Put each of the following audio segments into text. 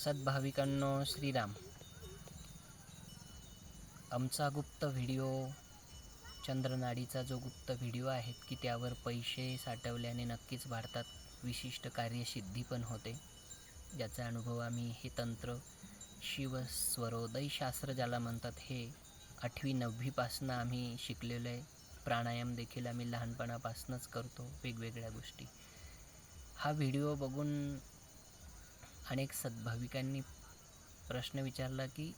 सद्भाविकांनो श्रीराम. आमचा गुप्त व्हिडिओ चंद्रनाडीचा जो गुप्त व्हिडिओ आहे की त्यावर पैसे साठवल्याने नक्कीच भारतात विशिष्ट कार्यसिद्धी पण होते. ज्याचा अनुभव आम्ही हे तंत्र शिवस्वरोदय शास्त्र ज्याला म्हणतात हे आठवी नववीपासनं आम्ही शिकलेलो आहे प्राणायाम देखील आम्ही लहानपणापासूनच करतो वेगवेगळ्या गोष्टी. हा व्हिडिओ बघून अनेक सद्भाविकांनी प्रश्न विचारला की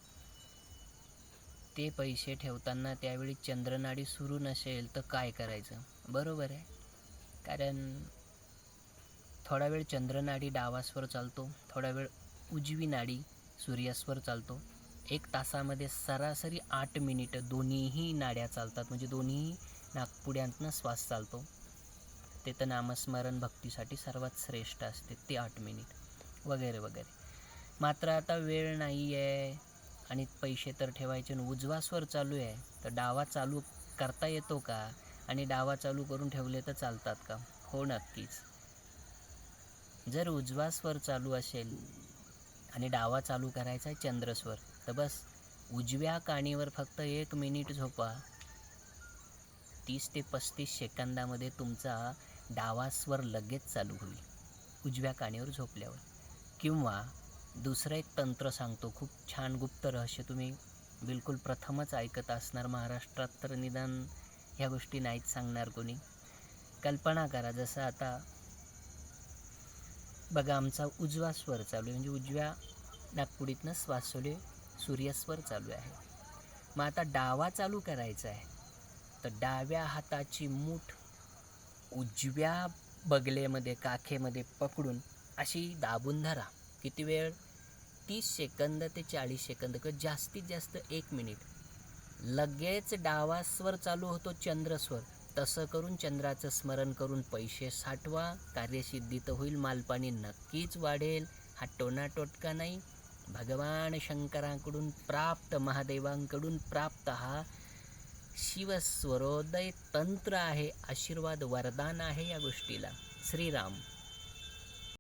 ते पैसे ठेवताना त्यावेळी चंद्रनाडी सुरू नसेल तर काय करायचं? बरोबर आहे. कारण थोडा वेळ चंद्रनाडी डावासवर चालतो थोडा वेळ उजवी नाडी सूर्यास्वर चालतो. एक तासामध्ये सरासरी आठ मिनिटं दोन्हीही नाड्या चालतात म्हणजे दोन्ही नागपुड्यांतनं श्वास चालतो. ते तर नामस्मरण भक्तीसाठी सर्वात श्रेष्ठ असते ते आठ मिनिट. वगैरे वगैरे. मात्र आता वेळ नाही आहे आणि पैसे तर ठेवायचे आणि उजवा स्वर चालू आहे. तर डावा चालू करता येतो का? आणि डावा चालू करून ठेवले तर चालतात का? हो नक्कीच. जर उजवा स्वर चालू असेल आणि डावा चालू करायचा आहे चंद्रस्वर तर बस उजव्या काणीवर फक्त एक मिनिट झोपा. तीस ते पस्तीस सेकंदामध्ये तुमचा डावा स्वर लगेच चालू होईल उजव्या काणीवर झोपल्यावर. किंवा दुसरं एक तंत्र सांगतो. खूप छान गुप्त रहस्य तुम्ही बिलकुल प्रथमच ऐकत असणार. महाराष्ट्रात तर निदान ह्या गोष्टी नाहीत सांगणार कोणी. कल्पना करा जसं आता बघा आमचा उजवा स्वर चालू आहे. म्हणजे उजव्या नागपुडीतनं श्वास सूर्यस्वर चालू आहे. मग आता डावा चालू करायचा आहे. तर डाव्या हाताची मूठ उजव्या बगलेमध्ये काखेमध्ये पकडून अशी दाबून धरा. किती वेळ? तीस सेकंद ते चाळीस सेकंद किंवा जास्तीत जास्त एक मिनिट. लगेच डावा स्वर चालू होतो चंद्रस्वर. तसं करून चंद्राचं स्मरण करून पैसे साठवा. कार्यसिद्धी तर होईल मालपाणी नक्कीच वाढेल. हा टोनाटोटका नाही. भगवान शंकरांकडून प्राप्त महादेवांकडून प्राप्त हा शिवस्वरोदय तंत्र आहे. आशीर्वाद वरदान आहे या गोष्टीला. श्रीराम.